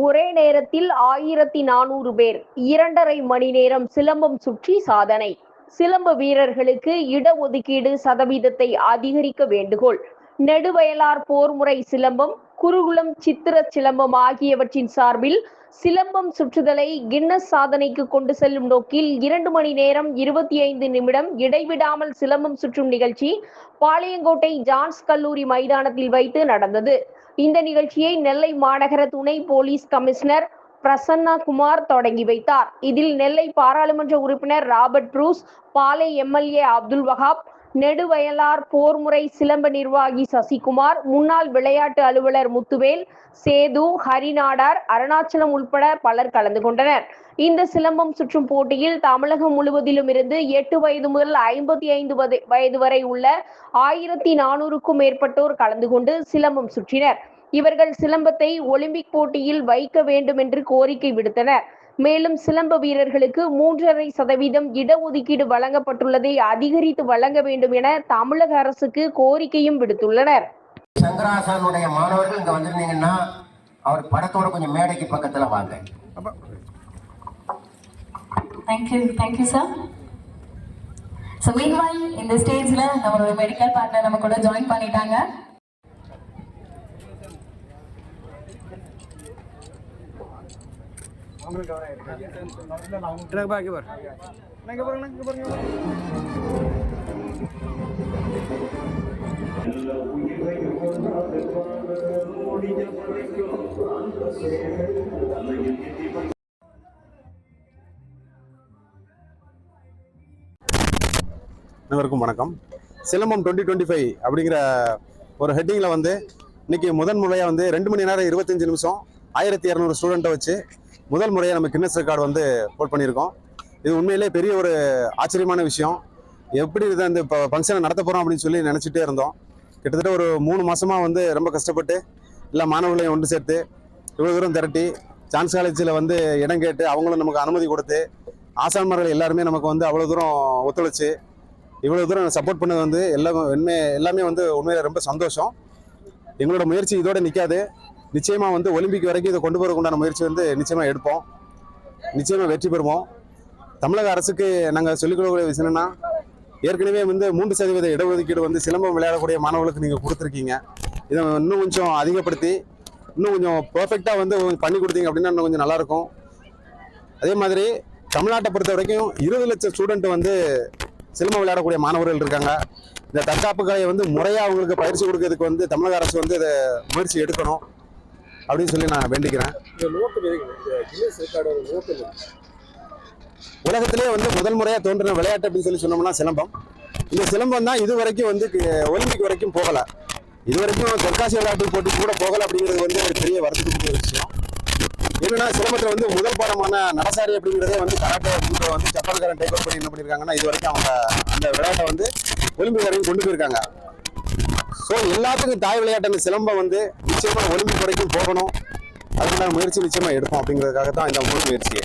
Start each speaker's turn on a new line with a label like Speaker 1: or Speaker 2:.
Speaker 1: ஒரே நேரத்தில் ஆயிரத்தி நானூறு பேர் இரண்டரை மணி நேரம் சிலம்பம் சுற்றி சாதனை. சிலம்ப வீரர்களுக்கு இடஒதுக்கீடு சதவீதத்தை அதிகரிக்க வேண்டுகோள். நெடுவயலார் போர்முறை சிலம்பம் குருகுலம் சித்திர சிலம்பம் ஆகியவற்றின் சார்பில் சிலம்பம் சுற்றுதலை கின்னஸ் சாதனைக்கு கொண்டு செல்லும் நோக்கில் இரண்டு மணி நேரம் இருபத்தி ஐந்து நிமிடம் இடைவிடாமல் சிலம்பம் சுற்றும் நிகழ்ச்சி பாளையங்கோட்டை ஜான்ஸ் கல்லூரி மைதானத்தில் வைத்து நடந்தது. இந்த நிகழ்ச்சியை நெல்லை மாநகர துணை போலீஸ் கமிஷனர் பிரசன்னா குமார் தொடங்கி வைத்தார். இதில் நெல்லை பாராளுமன்ற உறுப்பினர் ராபர்ட் ப்ரூஸ் பாலை எம்எல்ஏ அப்துல் வஹாப் நெடுவயலார் போர்முறை சிலம்ப நிர்வாகி சசிகுமார் முன்னாள் விளையாட்டு அலுவலர் முத்துவேல் சேது ஹரிநாடார் அருணாச்சலம் உள்பட பலர் கலந்து கொண்டனர். இந்த சிலம்பம் சுற்றும் போட்டியில் தமிழகம் முழுவதிலும் இருந்து எட்டு வயது முதல் ஐம்பத்தி ஐந்து வயது வரை உள்ள ஆயிரத்தி நானூறுக்கும் மேற்பட்டோர் கலந்து கொண்டு சிலம்பம் சுற்றினர். இவர்கள் சிலம்பத்தை ஒலிம்பிக் போட்டியில் வைக்க வேண்டும் என்று கோரிக்கை விடுத்தனர். மேலும் சிலம்ப வீரர்களுக்கு மூன்றரை சதவீதம் இடஒதுக்கீடு வழங்கப்பட்டுள்ளதை அதிகரித்து வழங்க வேண்டும் என தமிழக அரசுக்கு கோரிக்கையும் விடுத்துள்ளனர்.
Speaker 2: சங்கராசானுடைய மாணவர்கள் இங்க வந்திருந்தீங்கன்னா அவர் படத்தோட கொஞ்சம் மேடைக்கு பக்கத்துல வாங்க.
Speaker 3: Thank you thank you sir so மீன்வாய் இந்த ஸ்டேஜில் நம்மளோட மெடிக்கல் பார்ட்னர் நம்ம கூட ஜாயின் பண்ணிட்டாங்க.
Speaker 4: எனக்கு பாக்கி பாரு பாருங்க பாருங்க
Speaker 5: அனைவருக்கும் வணக்கம். சிலம்பம் டுவெண்ட்டி டுவெண்ட்டி ஃபைவ் அப்படிங்கிற ஒரு ஹெட்டிங்கில் வந்து இன்னைக்கு முதன் முறையாக வந்து ரெண்டு மணி நேரம் இருபத்தஞ்சு நிமிஷம் ஆயிரத்தி இரநூறு ஸ்டூடெண்ட்டை வச்சு முதல் முறையாக நம்ம கின்னஸ் ரெக்கார்டு வந்து ஹோல்ட் பண்ணியிருக்கோம். இது உண்மையிலே பெரிய ஒரு ஆச்சரியமான விஷயம். எப்படி இதை இந்த இப்போ ஃபங்க்ஷனை நடத்த போகிறோம் அப்படின்னு சொல்லி நினச்சிட்டே இருந்தோம். கிட்டத்தட்ட ஒரு மூணு மாதமாக வந்து ரொம்ப கஷ்டப்பட்டு எல்லா மாணவர்களையும் ஒன்று சேர்த்து இவ்வளோ தூரம் திரட்டி சான்ஸ் காலேஜில் வந்து இடம் கேட்டு அவங்களும் நமக்கு அனுமதி கொடுத்து ஆசான்மார்கள் எல்லாருமே நமக்கு வந்து அவ்வளோ தூரம் ஒத்துழைச்சு இவ்வளோ தூரம் சப்போர்ட் பண்ணது வந்து எல்லாமே எல்லாமே வந்து உண்மையில் ரொம்ப சந்தோஷம். எங்களோட முயற்சி இதோடு நிற்காது நிச்சயமாக வந்து ஒலிம்பிக் வரைக்கும் இதை கொண்டு போகிறதுக்குண்டான முயற்சி வந்து நிச்சயமாக எடுப்போம். நிச்சயமாக வெற்றி பெறுவோம். தமிழக அரசுக்கு நாங்கள் சொல்லிக் கொடுக்கக்கூடிய விஷயம் ஏற்கனவே வந்து மூன்று சதவீத இடஒதுக்கீடு வந்து சிலம்பம் விளையாடக்கூடிய மாணவர்களுக்கு நீங்கள் கொடுத்துருக்கீங்க. இதை இன்னும் கொஞ்சம் அதிகப்படுத்தி இன்னும் கொஞ்சம் பர்ஃபெக்டாக வந்து பண்ணி கொடுத்தீங்க அப்படின்னா இன்னும் கொஞ்சம் நல்லாயிருக்கும் அதே மாதிரி தமிழ்நாட்டை பொறுத்த வரைக்கும் இருபது லட்சம் ஸ்டூடெண்ட் வந்து சிலம்பம் விளையாடக்கூடிய மாணவர்கள் இருக்காங்க. இந்த தற்காப்பு கலையை வந்து முறையாக அவங்களுக்கு பயிற்சி கொடுக்கறதுக்கு வந்து தமிழக அரசு வந்து இதை முயற்சி எடுக்கணும். அப்படின்னு சொல்லி நான் வேண்டிக்கிறேன். உலகத்திலே வந்து முதல் முறையாக தோன்றின விளையாட்டு அப்படின்னு சொல்லி சொன்னோம்னா சிலம்பம். இந்த சிலம்பம் தான் இது வரைக்கும் வந்து ஒலிம்பிக் வரைக்கும் போகல. இது வரைக்கும் தெற்காசிய விளையாட்டு போட்டி கூட போகல அப்படிங்கிறது வந்து ஒரு பெரிய வருத்தத்துக்குரிய விஷயம். என்னன்னா சிலம்பத்துல வந்து முதல் பாடமான நடசாரி அப்படிங்கிறதே வந்து கராட்டே அப்படிங்கிற வந்து ஜப்பான்காரன் டேக் ஓவர் பண்ணி என்ன பண்ணியிருக்காங்கன்னா இது வரைக்கும் அவங்க அந்த விளையாட்டை வந்து ஒலிம்பிக் வரைக்கும் கொண்டு போயிருக்காங்க. ஸோ எல்லாத்துக்கும் தாய் விளையாட்டான சிலம்பம் வந்து நிச்சயமாக ஒலிம்பிக் வரைக்கும் போகணும். அதுக்கான முயற்சி நிச்சயமாக எடுப்போம் அப்படிங்கிறதுக்காக தான் இந்த முழு முயற்சியை.